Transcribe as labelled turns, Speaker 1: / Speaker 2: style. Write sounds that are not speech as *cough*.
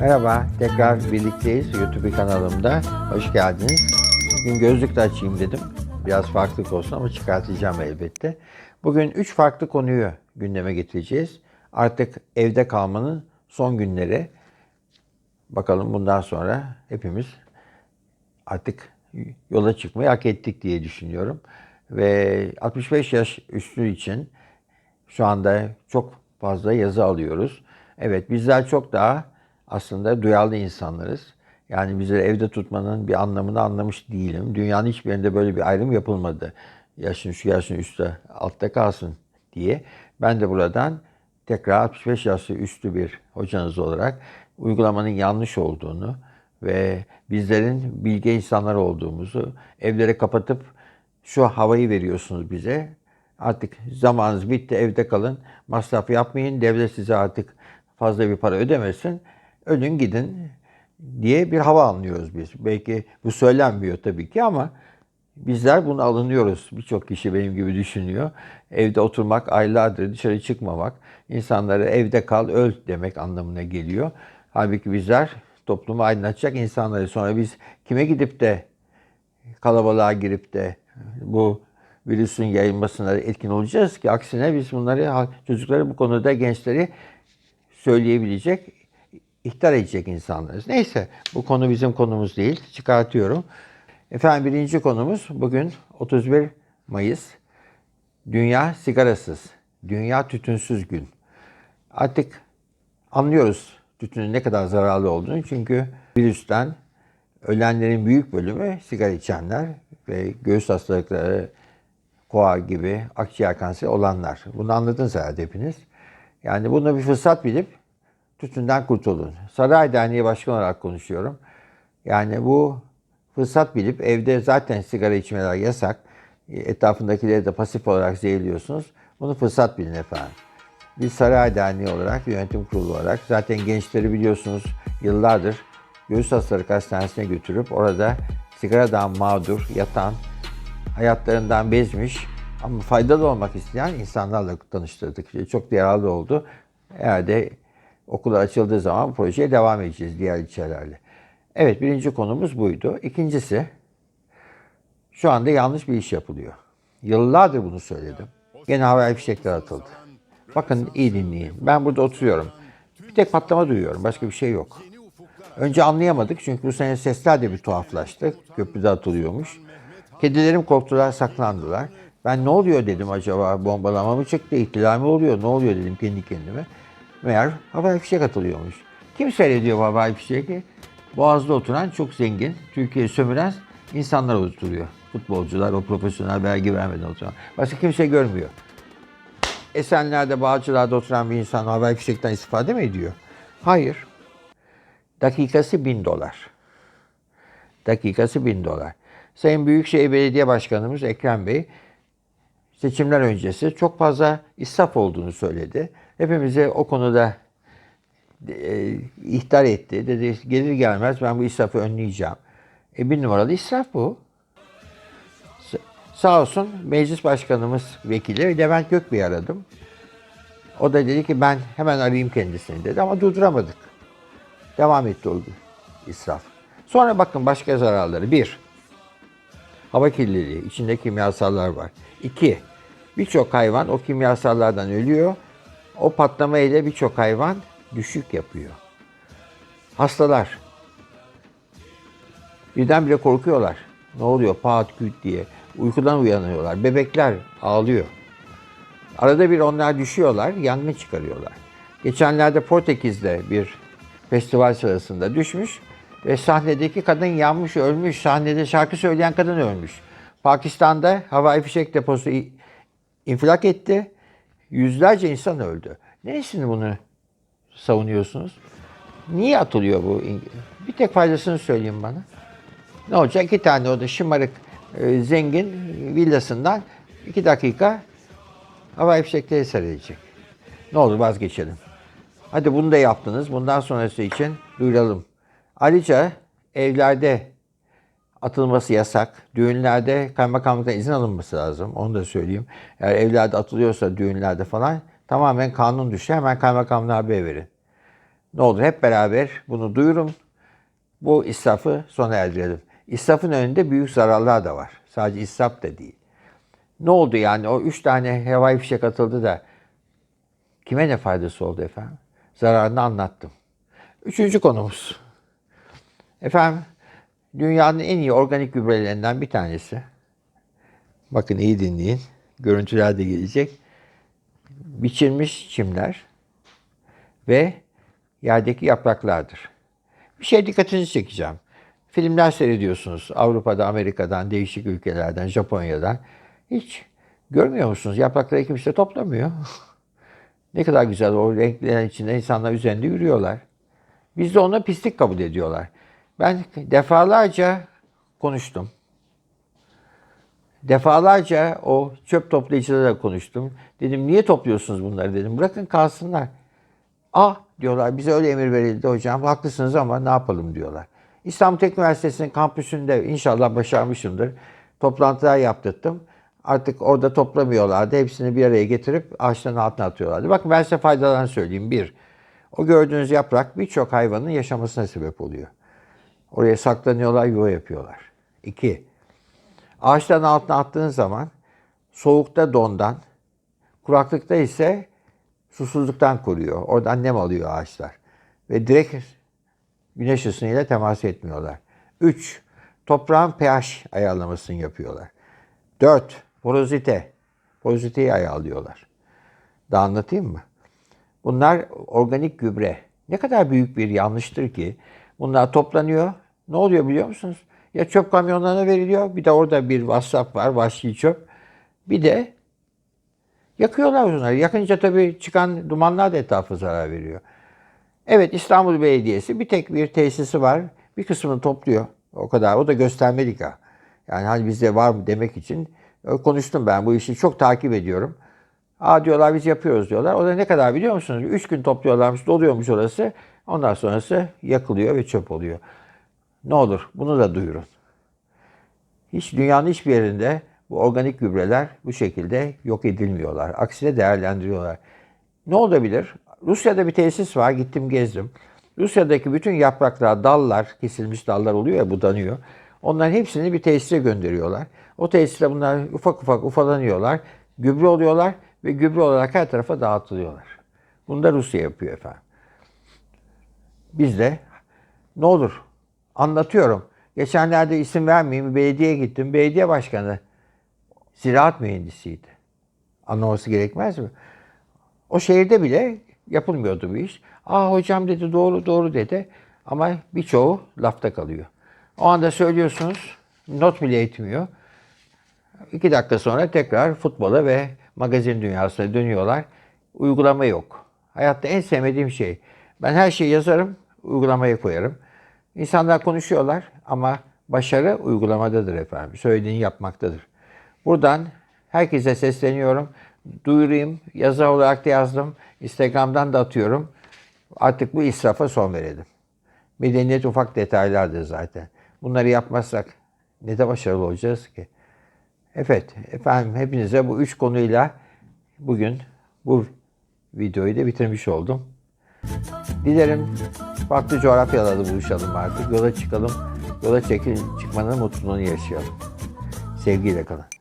Speaker 1: Merhaba, tekrar birlikteyiz YouTube kanalımda. Hoş geldiniz. Bugün gözlük açayım dedim. Biraz farklılık olsun ama çıkartacağım elbette. Bugün üç farklı konuyu gündeme getireceğiz. Artık evde kalmanın son günleri. Bakalım bundan sonra hepimiz artık yola çıkmayı hak ettik diye düşünüyorum. Ve 65 yaş üstü için şu anda çok fazla yazı alıyoruz. Evet bizler çok daha aslında duyarlı insanlarız. Yani bizleri evde tutmanın bir anlamını anlamış değilim. Dünyanın hiçbir yerinde böyle bir ayrım yapılmadı. Yaşın şu yaşın üstte altta kalsın diye. Ben de buradan tekrar 65 yaş üstü bir hocanız olarak uygulamanın yanlış olduğunu ve bizlerin bilge insanlar olduğumuzu evlere kapatıp şu havayı veriyorsunuz bize. Artık zamanınız bitti evde kalın. Masraf yapmayın. Devlet size artık fazla bir para ödemesin. Ölün gidin diye bir hava anlıyoruz biz. Belki bu söylenmiyor tabii ki ama bizler bunu alınıyoruz. Birçok kişi benim gibi düşünüyor. Evde oturmak, aylardır dışarı çıkmamak, insanlara evde kal, öl demek anlamına geliyor. Halbuki bizler toplumu aydınlatacak insanları sonra biz kime gidip de kalabalığa girip de bu virüsün yayılmasına etkin olacağız ki aksine biz bunları çocukları bu konuda gençleri söyleyebilecek, ihtar edecek insanlarız. Neyse bu konu bizim konumuz değil. Çıkartıyorum. Efendim birinci konumuz bugün 31 Mayıs. Dünya sigarasız, dünya tütünsüz gün. Artık anlıyoruz tütünün ne kadar zararlı olduğunu. Çünkü virüsten ölenlerin büyük bölümü sigara içenler ve göğüs hastalıkları, koa gibi akciğer kanseri olanlar. Bunu anladınız herhalde hepiniz. Yani bunu bir fırsat bilip tütünden kurtulun. Saray Derneği Başkanı olarak konuşuyorum. Yani bu fırsat bilip evde zaten sigara içmeler yasak. Etrafındakileri de pasif olarak zehirliyorsunuz. Bunu fırsat bilin efendim. Biz Saray Derneği olarak, yönetim kurulu olarak zaten gençleri biliyorsunuz yıllardır Göğüs Hastalık Hastanesi'ne götürüp orada sigaradan mağdur, yatan, hayatlarından bezmiş ama faydalı olmak isteyen insanlarla tanıştırdık. Çok yararlı oldu. Herhalde okullar açıldığı zaman projeye devam edeceğiz diğer ilçelerle. Evet birinci konumuz buydu. İkincisi şu anda yanlış bir iş yapılıyor. Yıllardır bunu söyledim. Gene havai fişekler atıldı. Bakın iyi dinleyin. Ben burada oturuyorum. Bir tek patlama duyuyorum. Başka bir şey yok. Önce anlayamadık çünkü bu sene sesler de bir tuhaflaştı. Köprüde atılıyormuş. Kedilerim korktular, saklandılar. Ben ne oluyor dedim acaba bombalama mı çıktı, ihtilal mi oluyor, ne oluyor dedim kendi kendime. Meğer havai fişek atılıyormuş. Kim seyrediyor bu havai fişeği? Boğaz'da oturan çok zengin, Türkiye'yi sömüren insanlar oturuyor. Futbolcular, o profesyonel belge vermeden oturan. Başka kimse görmüyor. Esenler'de, Bağcılar'da oturan bir insan havai fişekten istifade mi ediyor? Hayır. Dakikası bin dolar. Dakikası bin dolar. Sayın Büyükşehir Belediye Başkanımız Ekrem Bey seçimler öncesi çok fazla israf olduğunu söyledi. Hepimize o konuda e, ihtar etti. Dedi gelir gelmez ben bu israfı önleyeceğim. E bir numaralı israf bu. Sa- Sağ olsun meclis başkanımız vekili Levent Gökbey'i aradım. O da dedi ki ben hemen arayayım kendisini dedi ama durduramadık. Devam etti o israf. Sonra bakın başka zararları. Bir, hava kirliliği. içinde kimyasallar var. İki, birçok hayvan o kimyasallardan ölüyor. O patlama ile birçok hayvan düşük yapıyor. Hastalar. Birdenbire korkuyorlar. Ne oluyor pat küt diye. Uykudan uyanıyorlar. Bebekler ağlıyor. Arada bir onlar düşüyorlar, yangın çıkarıyorlar. Geçenlerde Portekiz'de bir festival sırasında düşmüş ve sahnedeki kadın yanmış, ölmüş. Sahnede şarkı söyleyen kadın ölmüş. Pakistan'da havai fişek deposu infilak etti. Yüzlerce insan öldü. Neresini bunu savunuyorsunuz? Niye atılıyor bu? Bir tek faydasını söyleyin bana. Ne olacak? İki tane o da şımarık e, zengin villasından iki dakika havai fişekleri seyredecek. Ne olur vazgeçelim. Hadi bunu da yaptınız. Bundan sonrası için duyuralım. Ayrıca evlerde atılması yasak. Düğünlerde kaymakamlıktan izin alınması lazım. Onu da söyleyeyim. Eğer evlerde atılıyorsa düğünlerde falan tamamen kanun dışı hemen kaymakamlığa haber verin. Ne olur hep beraber bunu duyurun. Bu israfı sona erdirelim. İsrafın önünde büyük zararlar da var. Sadece israf da değil. Ne oldu yani o üç tane havai fişek atıldı da kime ne faydası oldu efendim? Zararını anlattım. Üçüncü konumuz. Efendim dünyanın en iyi organik gübrelerinden bir tanesi. Bakın iyi dinleyin. Görüntüler de gelecek. Biçilmiş çimler ve yerdeki yapraklardır. Bir şey dikkatinizi çekeceğim. Filmler seyrediyorsunuz Avrupa'da, Amerika'dan, değişik ülkelerden, Japonya'dan. Hiç görmüyor musunuz? Yaprakları kimse toplamıyor. *laughs* ne kadar güzel o renklerin içinde insanlar üzerinde yürüyorlar. Biz de ona pislik kabul ediyorlar. Ben defalarca konuştum. Defalarca o çöp toplayıcılarla konuştum. Dedim niye topluyorsunuz bunları dedim. Bırakın kalsınlar. Ah diyorlar bize öyle emir verildi hocam. Haklısınız ama ne yapalım diyorlar. İstanbul Teknik Üniversitesi'nin kampüsünde inşallah başarmışımdır. Toplantılar yaptırttım. Artık orada toplamıyorlardı. Hepsini bir araya getirip ağaçların altına atıyorlardı. Bakın ben size faydalarını söyleyeyim. Bir, o gördüğünüz yaprak birçok hayvanın yaşamasına sebep oluyor. Oraya saklanıyorlar, yuva yapıyorlar. İki, ağaçların altına attığınız zaman soğukta dondan, kuraklıkta ise susuzluktan koruyor. Oradan nem alıyor ağaçlar. Ve direkt güneş ısısıyla temas etmiyorlar. 3. Toprağın pH ayarlamasını yapıyorlar. 4. Porozite. Poroziteyi ayarlıyorlar. Daha anlatayım mı? Bunlar organik gübre. Ne kadar büyük bir yanlıştır ki bunlar toplanıyor. Ne oluyor biliyor musunuz? Ya çöp kamyonlarına veriliyor. Bir de orada bir WhatsApp var. Vahşi çöp. Bir de yakıyorlar bunları. Yakınca tabii çıkan dumanlar da etrafa zarar veriyor. Evet İstanbul Belediyesi bir tek bir tesisi var. Bir kısmını topluyor. O kadar. O da göstermelik ha. Yani hani bizde var mı demek için e, konuştum ben bu işi çok takip ediyorum. Aa diyorlar biz yapıyoruz diyorlar. O da ne kadar biliyor musunuz? Üç gün topluyorlarmış, doluyormuş orası. Ondan sonrası yakılıyor ve çöp oluyor. Ne olur bunu da duyurun. Hiç dünyanın hiçbir yerinde bu organik gübreler bu şekilde yok edilmiyorlar. Aksine değerlendiriyorlar. Ne olabilir? Rusya'da bir tesis var. Gittim gezdim. Rusya'daki bütün yapraklar, dallar, kesilmiş dallar oluyor ya budanıyor. Onların hepsini bir tesise gönderiyorlar. O tesiste bunlar ufak ufak ufalanıyorlar. Gübre oluyorlar ve gübre olarak her tarafa dağıtılıyorlar. Bunu da Rusya yapıyor efendim. Biz de ne olur anlatıyorum. Geçenlerde isim vermeyeyim belediyeye gittim. Belediye başkanı ziraat mühendisiydi. Anlaması gerekmez mi? O şehirde bile yapılmıyordu bu iş. Aa hocam dedi doğru doğru dedi. Ama birçoğu lafta kalıyor. O anda söylüyorsunuz not bile etmiyor. İki dakika sonra tekrar futbola ve magazin dünyasına dönüyorlar. Uygulama yok. Hayatta en sevmediğim şey. Ben her şeyi yazarım, uygulamaya koyarım. İnsanlar konuşuyorlar ama başarı uygulamadadır efendim. Söylediğini yapmaktadır. Buradan herkese sesleniyorum. Duyurayım. Yazı olarak da yazdım. Instagram'dan da atıyorum. Artık bu israfa son verelim. Medeniyet ufak detaylardır zaten. Bunları yapmazsak ne de başarılı olacağız ki? Evet efendim hepinize bu üç konuyla bugün bu videoyu da bitirmiş oldum. Dilerim farklı coğrafyalarda buluşalım artık. Yola çıkalım. Yola çekil, çıkmanın mutluluğunu yaşayalım. Sevgiyle kalın.